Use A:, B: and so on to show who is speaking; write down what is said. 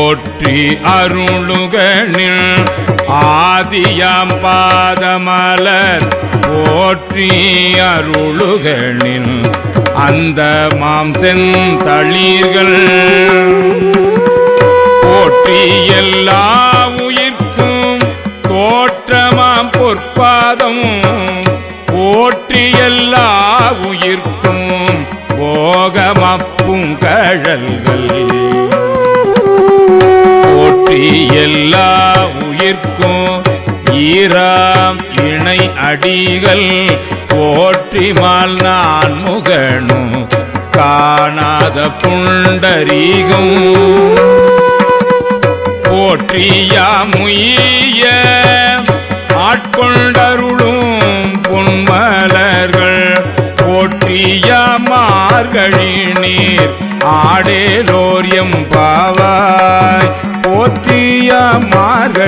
A: போற்றி அருளுகனில் ஆதியாம் பாதமலர் போற்றி அருளுகனில் அந்த மாம் செந்தளிர்கள். போற்றி எல்லா உயிர்க்கும் தோற்றமாம் பொற்பாதம். போற்றி எல்லா உயிர்க்கும் போகமப்பும் கழல்கள் எல்லா உயிர்க்கும் ஈராம் இணை அடிகள் போற்றிமால் நான் முகணும் காணாத புண்டரீகம் போற்றியாமுய்ய ஆட்கொண்டருளும் பொன்மலர்கள். போற்றியா மார்கழி நீர் ஆடேலோரியம் பாவா. மார்கள்